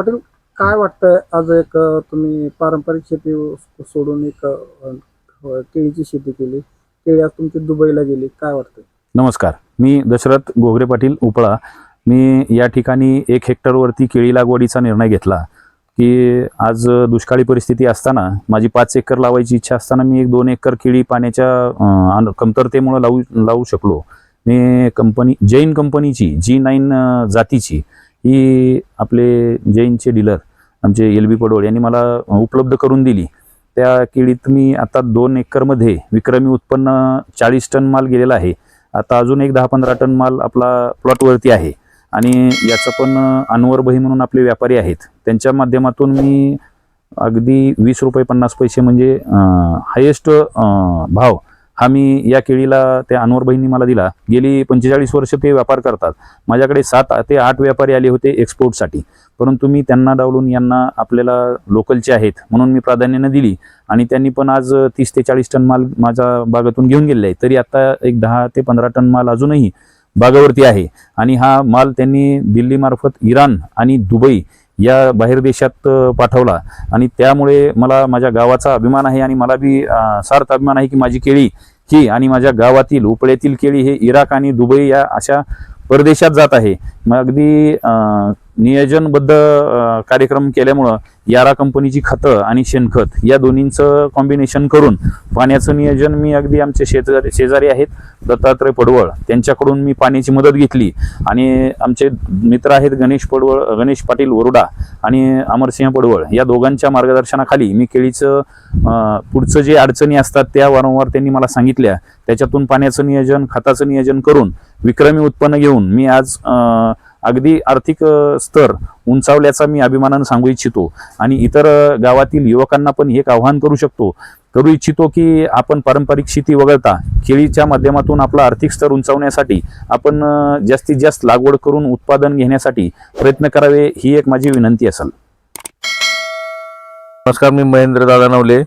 पाटील काय वाटतंय? आज एक तुम्ही पारंपरिक शेती सोडून एक केळीची शेती केली. केळी आज तुमची दुबईला गेली. काय वाटतंय? नमस्कार. मी दशरथ गोगरे पाटील उपळा. मी या ठिकाणी एक हेक्टरवरती केळी लागवडीचा निर्णय घेतला की आज दुष्काळी परिस्थिती असताना माझी पाच एकर लावायची इच्छा असताना मी एक दोन एकर केळी पाण्याच्या अन- कमतरतेमुळे लावू लावू शकलो. मी कंपनी जैन कंपनीची जी नाईन जातीची ही आपले जैनचे डीलर आमचे एल बी पडोळ यांनी मला उपलब्ध करून दिली. त्या केळीत मी आता दोन एकरमध्ये विक्रमी उत्पन्न चाळीस टन माल गेलेला आहे. आता अजून एक दहा पंधरा टन माल आपला प्लॉटवरती आहे. आणि याचं पण अनवर बही म्हणून आपले व्यापारी आहेत. त्यांच्या माध्यमातून मी अगदी वीस रुपये पन्नास पैसे म्हणजे हायेस्ट भाव हा मी या केळीला त्या अनवर बहिणी मला दिला. गेली पंचेचाळीस वर्ष ते व्यापार करतात. माझ्याकडे सात ते आठ व्यापारी आले होते एक्सपोर्टसाठी परंतु मी त्यांना डावलून यांना आपल्याला लोकलचे आहेत म्हणून मी प्राधान्यानं दिली. आणि त्यांनी पण आज तीस ते चाळीस टन माल माझ्या बागातून घेऊन गेलेला आहे तरी आता एक दहा ते पंधरा टन माल अजूनही बागावरती आहे. आणि हा माल त्यांनी दिल्लीमार्फत इराण आणि दुबई या बाहेर देशात पाठवला. आणि त्यामुळे मला माझ्या गावाचा अभिमान आहे आणि मला बी सार्थ अभिमान आहे की माझी केळी ही आणि माझ्या गावातील उपळ्यातील केळी हे इराक आणि दुबई या अशा परदेशात जात आहे. मग अगदी नियोजनबद्ध कार्यक्रम केल्यामुळं यारा कंपनीची खतं आणि शेणखत या दोन्हींचं कॉम्बिनेशन करून पाण्याचं नियोजन मी अगदी आमचे शेजारी शेजारी आहेत. दत्तात्रय पडवळ त्यांच्याकडून मी पाण्याची मदत घेतली. आणि आमचे मित्र आहेत गणेश पडवळ गणेश पाटील वरुडा आणि अमरसिंह पडवळ. या दोघांच्या मार्गदर्शनाखाली मी केळीचं पुढचं जे अडचणी असतात त्या वारंवार त्यांनी मला सांगितल्या. त्याच्यातून पाण्याचं नियोजन खताचं नियोजन करून विक्रमी उत्पन्न घेऊन मी आज अगदी आर्थिक स्तर उंचावल्याचा मी अभिमानानं सांगू इच्छितो. आणि इतर गावातील युवकांना पण हे एक आव्हान करू शकतो. करू इच्छितो की आपण पारंपरिक शेती वगळता केळीच्या माध्यमातून आपला आर्थिक स्तर उंचावण्यासाठी आपण जास्तीत जास्त लागवड करून उत्पादन घेण्यासाठी प्रयत्न करावे ही एक माझी विनंती असेल. नमस्कार मी महेंद्र दादा नवले.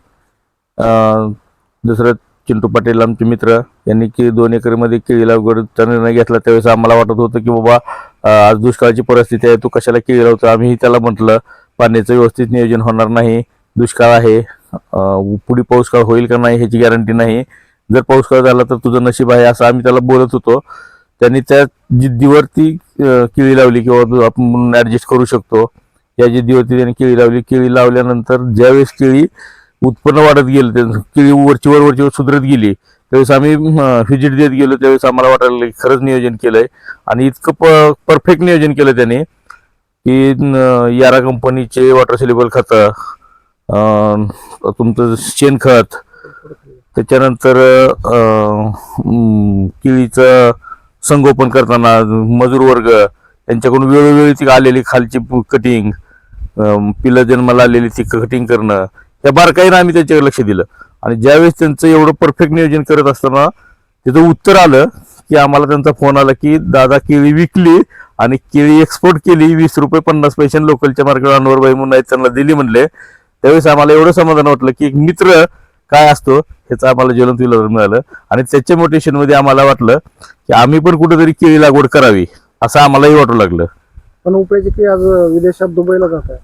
दुसरं चिंटू पाटील आमचे मित्र यांनी की दोन एकरमध्ये केळी लागवडचा निर्णय घेतला. त्यावेळेस आम्हाला वाटत होतं की बाबा आज दुष्काळाची परिस्थिती आहे तू कशाला केळी लावतो आम्हीही त्याला म्हटलं पाण्याचं व्यवस्थित नियोजन होणार नाही दुष्काळ आहे. पुढे पाऊस काळ होईल का नाही ह्याची गॅरंटी नाही. जर पाऊस काळ झाला तर तुझं नशीब आहे असं आम्ही त्याला बोलत होतो. त्यांनी त्या जिद्दीवरती केळी लावली किंवा आपण ऍडजस्ट करू शकतो. या जिद्दीवरती त्यांनी केळी लावली. केळी लावल्यानंतर ज्यावेळेस केळी उत्पन्न वाढत गेलं त्यांचं केळी वरची वर वरची वर सुधरत गेली. त्यावेळेस आम्ही व्हिजिट देत गेलो त्यावेळेस आम्हाला वाटायला खरंच नियोजन केलंय. आणि इतकं प परफेक्ट नियोजन केलं त्याने की यारा कंपनीचे वॉटर सिलेबल खतं तुमचं शेणखत त्याच्यानंतर केळीचं संगोपन करताना मजूर वर्ग यांच्याकडून वेळोवेळी ती आलेली खालची कटिंग पिलं जन्माला आलेली ती कटिंग करणं या बारकाईनं आम्ही त्याच्याकडे लक्ष दिलं. आणि ज्यावेळेस त्यांचं एवढं परफेक्ट नियोजन करत असताना त्याचं उत्तर आलं की आम्हाला त्यांचा फोन आला की दादा केळी विकली आणि केळी एक्सपोर्ट केली वीस रुपये पन्नास पैसे लोकलच्या मार्केट अनवरबाई म्हणून आहेत त्यांना दिली म्हणले. त्यावेळेस आम्हाला एवढं समाधान वाटलं की एक मित्र काय असतो ह्याचं आम्हाला ज्वलंत उदाहरण मिळालं. आणि त्याच्या मोटिवेशनमध्ये आम्हाला वाटलं की आम्ही पण कुठेतरी केळी लागवड करावी असं आम्हालाही वाटू लागलं. पण उपळ्याची केळी आज विदेशात दुबईला जात आहे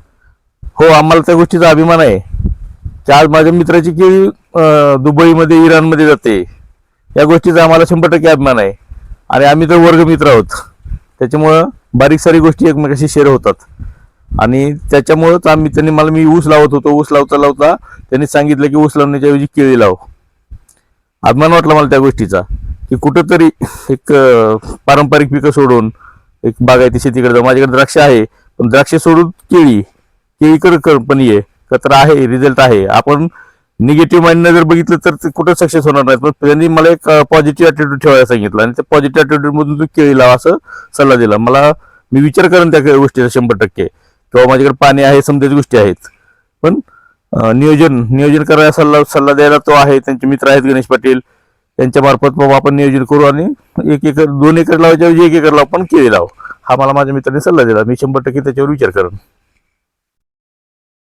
हो आम्हाला त्या गोष्टीचा अभिमान आहे. की आज माझ्या मित्राची केळी दुबईमध्ये इराणमध्ये जाते. या गोष्टीचा आम्हाला शंभर टक्के अभिमान आहे. आणि आम्ही तर वर्ग मित्र आहोत. त्याच्यामुळं बारीक सारी गोष्टी एकमेकाशी शेअर होतात. आणि त्याच्यामुळंच आम्ही त्यांनी मला मी ऊस लावत होतो. ऊस लावता लावता त्यांनी सांगितलं की ऊस लावण्याच्या ऐवजी केळी लाव. अभिमान वाटला मला त्या गोष्टीचा. की कुठंतरी एक पारंपरिक पिकं सोडून एक बागायती शेतीकडे माझ्याकडे द्राक्ष आहे पण द्राक्ष सोडून केळी केळीकडे कंपनी आहे ये. कचरा आहे रिझल्ट आहे. आपण निगेटिव्ह माइंडने जर बघितलं तर ते कुठं सक्सेस होणार नाही. पण त्यांनी मला एक पॉझिटिव्ह ॲटिट्यूड ठेवायला सांगितलं आणि त्या पॉझिटिव्ह ॲटिट्यूडमधून तू केळी लावा असं सल्ला दिला. मला मी विचार करेन त्या गोष्टीचा शंभर टक्के. किंवा माझ्याकडे पाणी आहे समजाच गोष्टी आहेत. पण नियोजन नियोजन करायला सल्ला सल्ला द्यायला तो आहे. त्यांचे मित्र आहेत गणेश पाटील. त्यांच्या मार्फत बाबा आपण नियोजन करू आणि एक एकर दोन एकर लावायच्या एक एकर लावू पण केळी लाव. हा मला माझ्या मित्राने सल्ला दिला. मी शंभर टक्के त्याच्यावर विचार करेन.